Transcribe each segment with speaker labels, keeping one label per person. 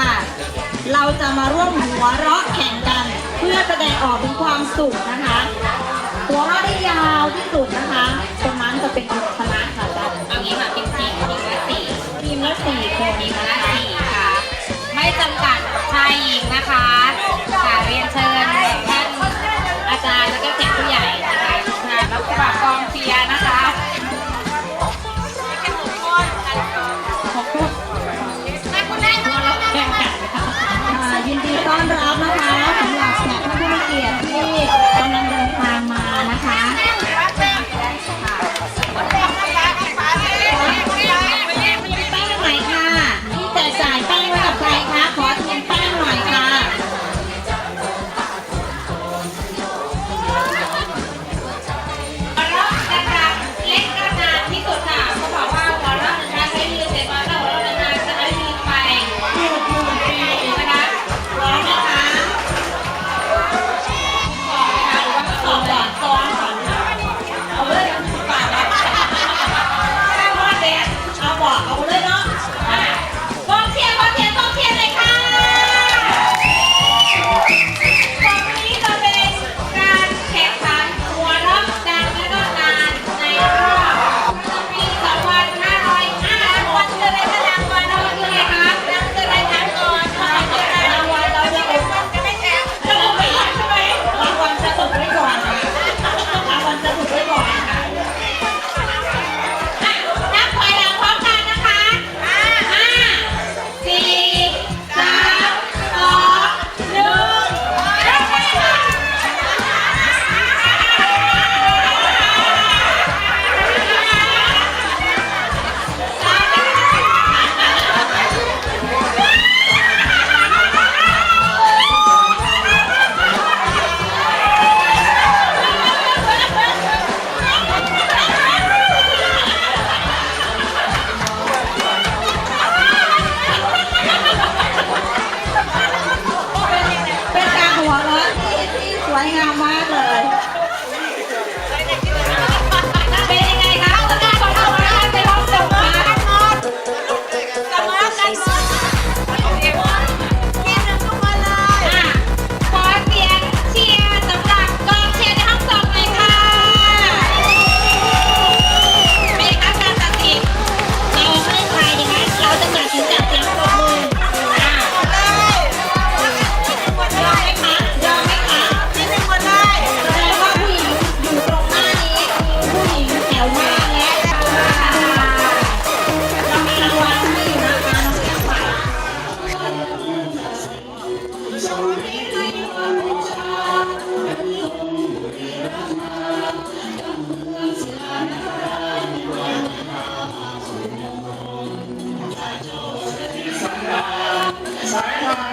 Speaker 1: ค่ะ เราจะมาร่วมหัวเราะแข่งกัน เพื่อแสดงออกถึงความสุขนะคะ หัวเราะได้ยาวที่สุดนะคะคนนั้นจะเป็นคนชนะค่ะจ้ะ
Speaker 2: เอางี้ค่ะ
Speaker 1: จริง
Speaker 2: ๆทีมละสี่
Speaker 1: ทีมละ
Speaker 2: สี่คนนี้
Speaker 1: นะ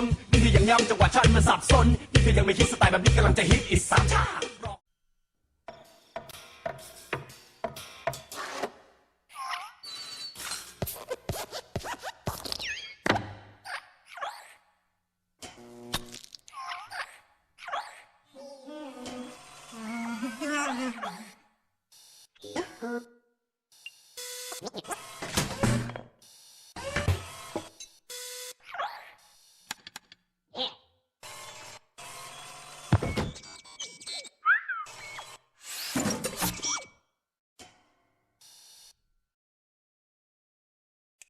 Speaker 1: นนี่คือ
Speaker 3: ยังย้ำ
Speaker 2: จังหวะฉันมัน
Speaker 4: สับสนนี่คือยังไม่คิดสไตล์แบบนี้กำลังจะฮิตอีกสามชา